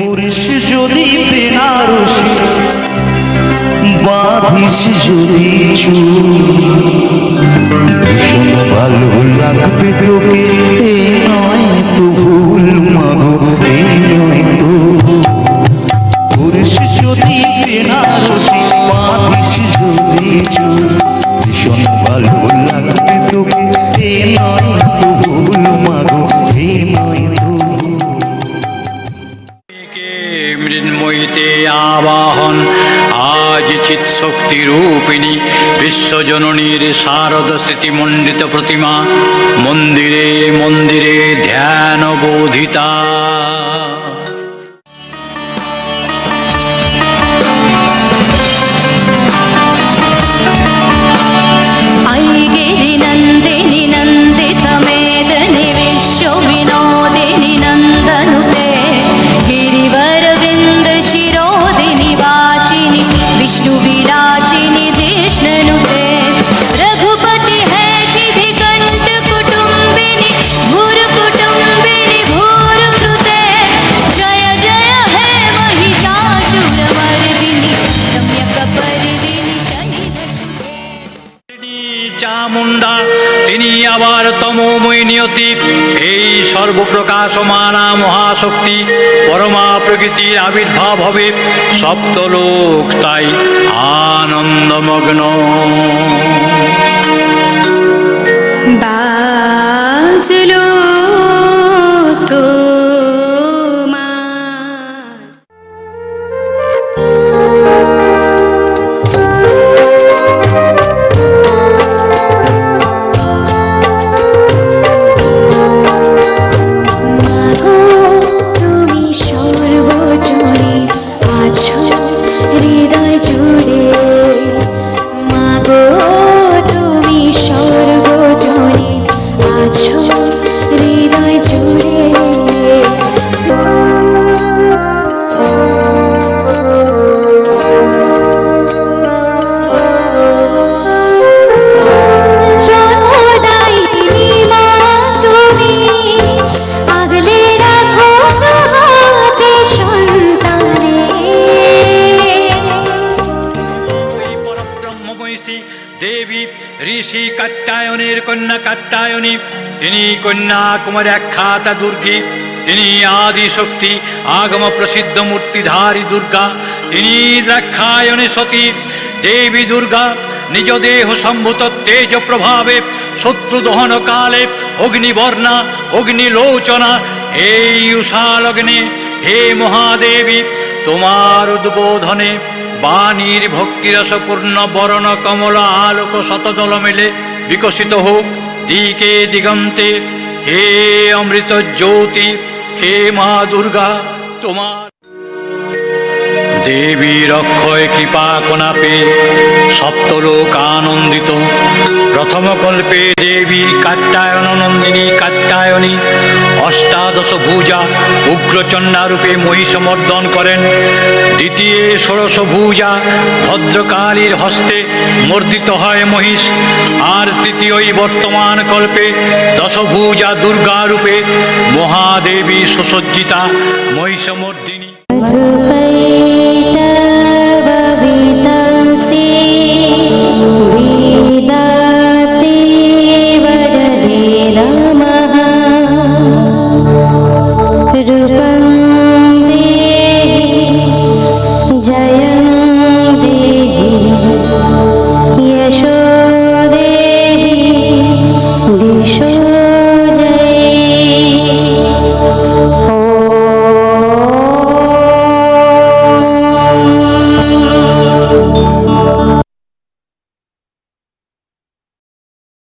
পুরুষ যদি বেনারসি বাঁধিস যদি চুল ভীষণ ভালো লাগবে তোকে। বিশ্বজননীর শারদ স্মৃতিমণ্ডিত প্রতিমা মন্দিরে মন্দিরে ধ্যান বোধিতা নিয়তি এই সর্বপ্রকাশমানা মহাশক্তি পরমা প্রকৃতির আবির্ভাব হবে সপ্তলোক তাই আনন্দমগ্ন। ঋষি কাত্যায়নের কন্যা কাত্যায়নী, তিনি কন্যা কুমার আখ্যাতা দুর্গী, তিনি আদি শক্তি আগম প্রসিদ্ধ মূর্তিধারী দুর্গা, তিনি দ্রাক্ষায়নে সতী, দেবী দুর্গা, নিজ দেহ সম্ভূত তেজ প্রভাবে, শত্রু দহন কালে, অগ্নিবর্ণা, অগ্নিলোচনা, এই উষালগ্নে, হে মহাদেবী, তোমার উদ্বোধনে বাণীর ভক্তিরসপূর্ণ বরণ কমল আলোক শতদল মেলে বিকশিত হোক দিকে দিগন্তে। হে অমৃত জ্যোতি, হে মা দুর্গা, তোমার দেবীর অক্ষয় কৃপা কোনাপে সপ্তলোক আনন্দিত। প্রথম কল্পে দেবী কাত্যায়ন নন্দিনী কাত্যায়নী, অষ্টাদশ ভুজা উগ্রচণ্ডা রূপে মহিষমর্দন করেন। দ্বিতীয় ষোড়শ ভুজা ভদ্রকালীর হস্তে মর্দিত হয় মহিষ। আর তৃতীয়ই বর্তমান কল্পে দশভুজা দুর্গা রূপে মহাদেবী সুসজ্জিতা মহিষমর্দিনী।